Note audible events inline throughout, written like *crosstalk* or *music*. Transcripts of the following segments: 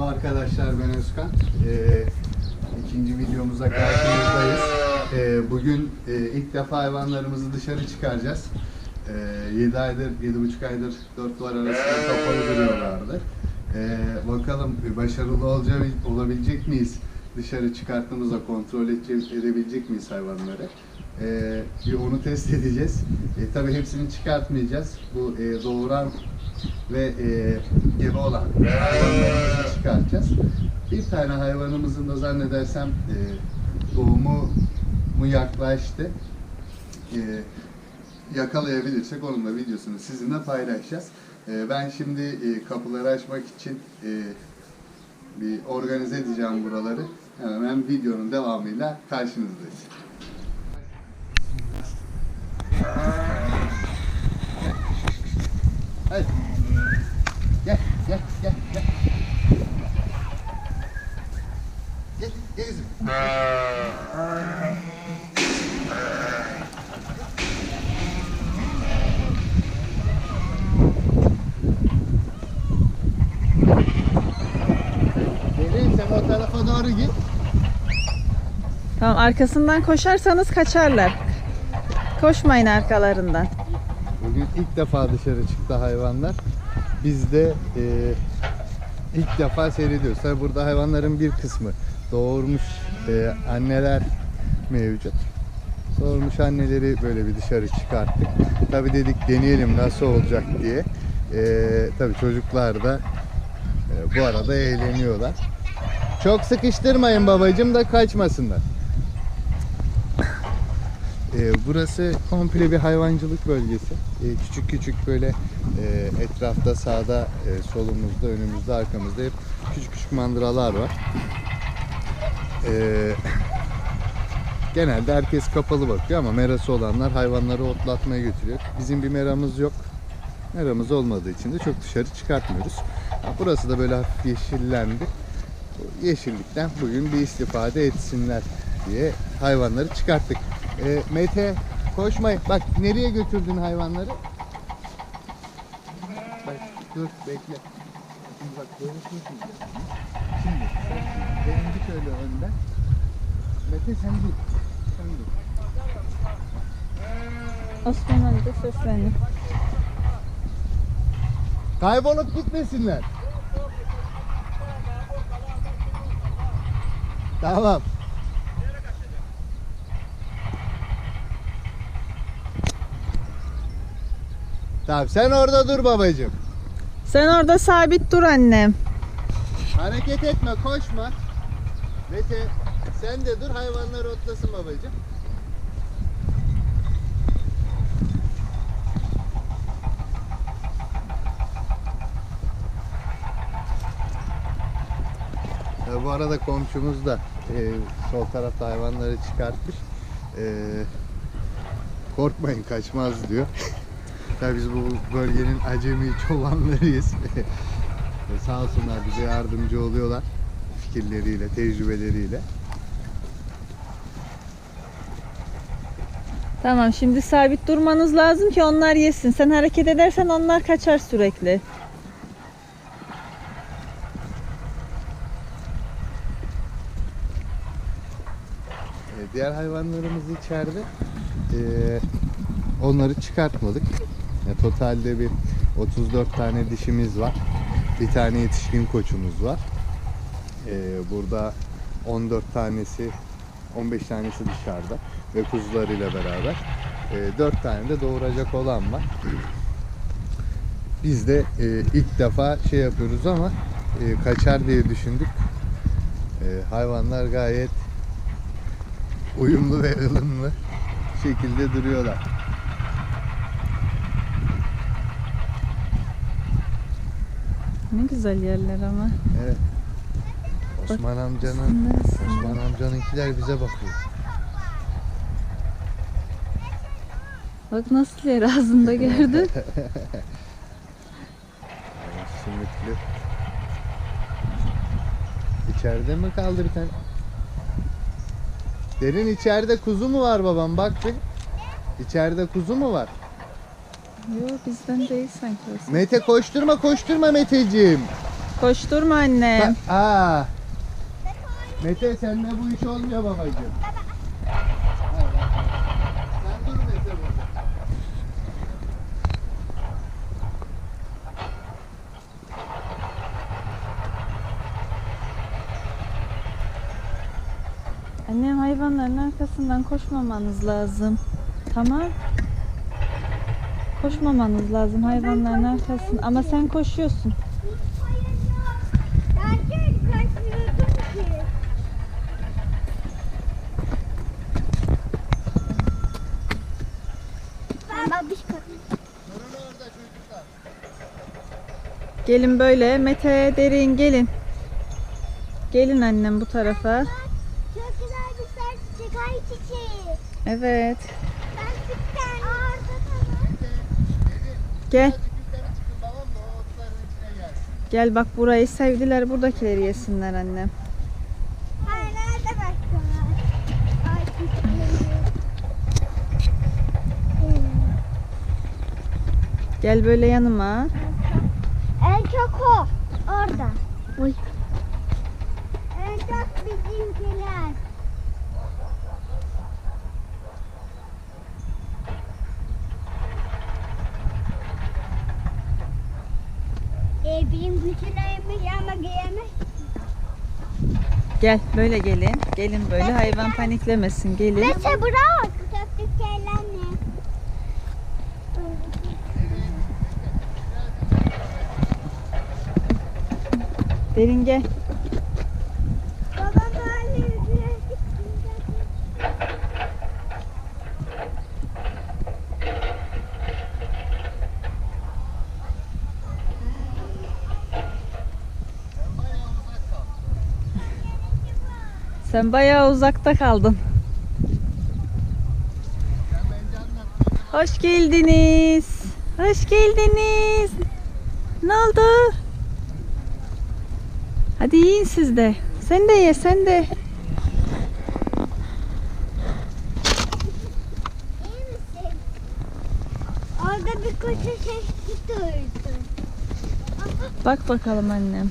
Merhaba arkadaşlar ben Özkan. Ee, ikinci videomuza karşınızdayız. Ee, bugün e, ilk defa hayvanlarımızı dışarı çıkaracağız. Ee, 7 aydır, 7,5 aydır 4 duvar arasında kapalı duruyorlardı. Ee, bakalım başarılı olacak, olabilecek miyiz? Dışarı çıkarttığımızda kontrol edebilecek miyiz hayvanları? Ee, bir onu test edeceğiz. E, tabii hepsini çıkartmayacağız. Bu e, doğuran ve e, gebe olan hayvanlarımızı çıkartacağız. Bir tane hayvanımızın da zannedersem e, doğumu mu yaklaştı. E, yakalayabilirsek onun da videosunu sizinle paylaşacağız. E, ben şimdi e, kapıları açmak için e, bir organize edeceğim buraları. Hemen videonun devamıyla karşınızdayız. Hadi. Gel, gel, gel, gel. Gel, kızım. Gelin sen o tarafa doğru git. Tamam arkasından koşarsanız kaçarlar. Koşmayın arkalarından. Bugün ilk defa dışarı çıktı hayvanlar. Biz de e, ilk defa seyrediyoruz. Tabii burada hayvanların bir kısmı doğurmuş e, anneler mevcut. Doğurmuş anneleri böyle bir dışarı çıkarttık. Tabii dedik deneyelim nasıl olacak diye. E, tabii çocuklar da e, bu arada eğleniyorlar. Çok sıkıştırmayın babacım da kaçmasınlar. Ee, burası komple bir hayvancılık bölgesi. Ee, küçük küçük böyle e, etrafta sağda, e, solumuzda, önümüzde, arkamızda hep küçük küçük mandıralar var. Ee, genelde herkes kapalı bakıyor ama merası olanlar hayvanları otlatmaya götürüyor. Bizim bir meramız yok. Meramız olmadığı için de çok dışarı çıkartmıyoruz. Ha, Burası da böyle hafif yeşillendi. Yeşillikten bugün bir istifade etsinler diye hayvanları çıkarttık. Ee, Mete koşmayın. Bak nereye götürdün hayvanları? Bak dur bekle. Şimdi bak böyle koşmayacaksın. Şimdi benim git öyle önden. Mete sen dur. Sen dur. Osman amca seslenin. Kaybolup gitmesinler. Tamam. Tamam sen orada dur babacığım. Sen orada sabit dur annem. Hareket etme koşma. Mete sen de dur hayvanlar otlasın babacığım. Bu arada komşumuz da e, sol tarafta hayvanları çıkartmış. E, korkmayın kaçmaz diyor. *laughs* Tabii biz bu bölgenin acemi çobanlarıyız. *laughs* Sağ olsunlar bize yardımcı oluyorlar fikirleriyle, tecrübeleriyle. Tamam şimdi sabit durmanız lazım ki onlar yesin. Sen hareket edersen onlar kaçar sürekli. Diğer hayvanlarımız içeride. Ee, onları çıkartmadık. Ya, totalde bir 34 tane dişimiz var. Bir tane yetişkin koçumuz var. Ee, burada 14 tanesi, 15 tanesi dışarıda ve kuzularıyla beraber. Ee, 4 tane de doğuracak olan var. Biz de e, ilk defa şey yapıyoruz ama e, kaçar diye düşündük. E, hayvanlar gayet uyumlu ve ılımlı şekilde duruyorlar. Ne güzel yerler ama. Evet. Osman amcanın Neresi? Osman amcanınkiler bize bakıyor. Bak nasıl yer ağzında gördün. *laughs* Sümüklü. İçeride mi kaldı bir tane? Derin içeride kuzu mu var babam bak bir. İçeride kuzu mu var? Yok bizden değil sanki. orası. Mete koşturma koşturma Meteciğim. Koşturma annem. Sen- Aa. Mete seninle bu iş olmuyor babacığım. Sen dur Mete burada. Annem hayvanların arkasından koşmamanız lazım. Tamam. Koşmamanız lazım hayvanların arkasından. Ama sen koşuyorsun. Gelin böyle. Mete, Derin gelin. Gelin annem bu tarafa. Çok güzel bir sarı çiçek. Ay çiçeği. Evet. Gelsin. Gel bak burayı sevdiler. Buradakileri yesinler annem. Gel böyle yanıma. En çok o. Orada. Uy. En çok bizimkiler. E, benim güçlerimi ama giyemez. Gel böyle gelin. Gelin böyle hayvan paniklemesin. Gelin. Mete bırak. Derin gel. Babam böyle yürüyor. Sen bayağı uzak kal. Sen bayağı uzakta kaldın. Hoş geldiniz. Hoş geldiniz. Ne oldu? Hadi yiyin siz de. Sen de ye, sen de. Orada bir koca sesli duydum. Bak bakalım annem.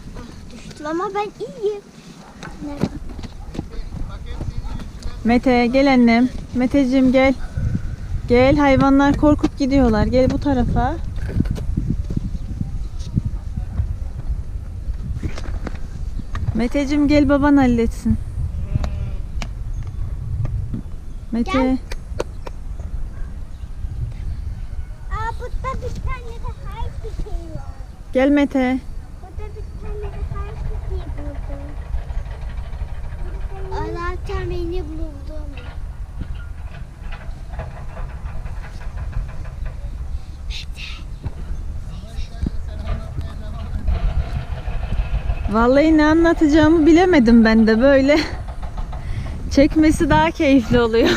Düştüm ama ben iyiyim. Mete gel annem. Meteciğim gel. Gel hayvanlar korkup gidiyorlar. Gel bu tarafa. Meteciğim gel baban halletsin. Mete. Gel. Aa burada bir tane de var. Gel Mete. Burada bir tane de hay çiçeği buldum. Beni buldum. Vallahi ne anlatacağımı bilemedim ben de böyle. Çekmesi daha keyifli oluyor.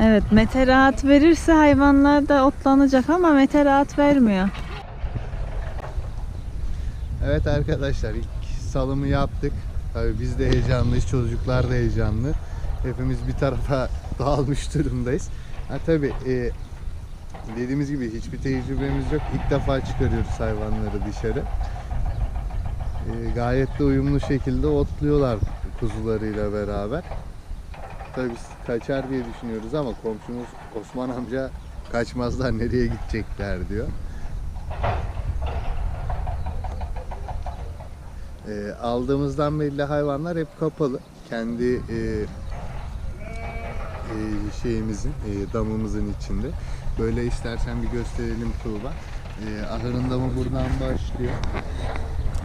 Evet Mete rahat verirse hayvanlar da otlanacak ama Mete rahat vermiyor. Evet arkadaşlar ilk salımı yaptık. Tabii biz de heyecanlıyız, çocuklar da heyecanlı. Hepimiz bir tarafa *laughs* dağılmış durumdayız. Ha tabii e, dediğimiz gibi hiçbir tecrübemiz yok. İlk defa çıkarıyoruz hayvanları dışarı. E, gayet de uyumlu şekilde otluyorlar kuzularıyla beraber. Tabii biz kaçar diye düşünüyoruz ama komşumuz Osman amca kaçmazlar nereye gidecekler diyor. E, aldığımızdan belli hayvanlar hep kapalı. Kendi e, e, şeyimizin, e, damımızın içinde. Böyle istersen bir gösterelim Tuğba. E, ahırın damı buradan başlıyor.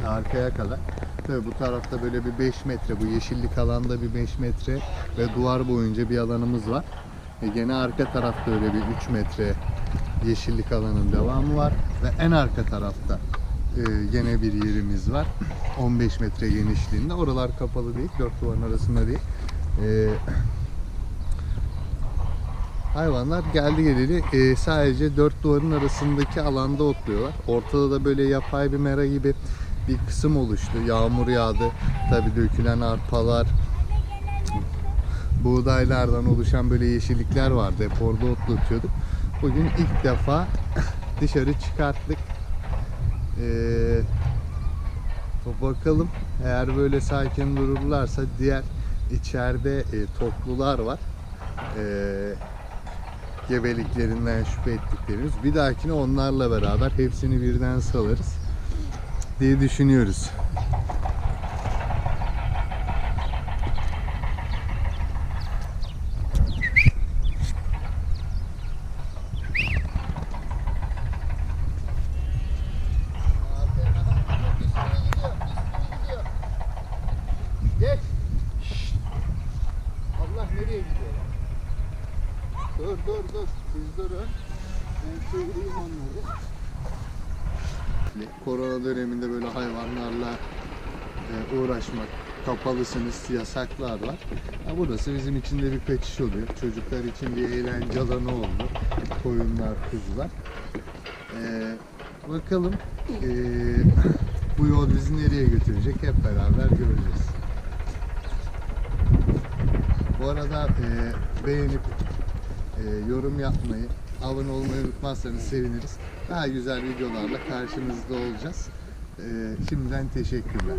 Arkaya kadar. Tabii bu tarafta böyle bir 5 metre, bu yeşillik alanda bir 5 metre ve duvar boyunca bir alanımız var. E, gene arka tarafta öyle bir 3 metre yeşillik alanın devamı var ve en arka tarafta e, gene bir yerimiz var. 15 metre genişliğinde. Oralar kapalı değil, dört duvarın arasında değil. E, hayvanlar geldi geleli e, sadece dört duvarın arasındaki alanda otluyorlar. Ortada da böyle yapay bir mera gibi bir kısım oluştu. Yağmur yağdı. Tabi dökülen arpalar, buğdaylardan oluşan böyle yeşillikler vardı. Hep orada otlatıyorduk. Bugün ilk defa dışarı çıkarttık. Ee, bakalım eğer böyle sakin dururlarsa diğer içeride e, toplular var. Ee, gebeliklerinden şüphe ettiklerimiz. Bir dahakine onlarla beraber hepsini birden salarız diye düşünüyoruz. Nereye gidiyor? Dur dur dur. Siz durun. Ben çevireyim onları. Korona döneminde böyle hayvanlarla e, uğraşmak, kapalısınız, yasaklar var. Ya burası bizim için de bir kaçış oluyor. Çocuklar için bir eğlence alanı oldu. Koyunlar, kuzular. E, bakalım e, *laughs* bu yol bizi nereye götürecek hep beraber göreceğiz. Bu arada e, beğenip e, yorum yapmayı, abone olmayı unutmazsanız seviniriz. Daha güzel videolarla karşınızda olacağız. E, şimdiden teşekkürler.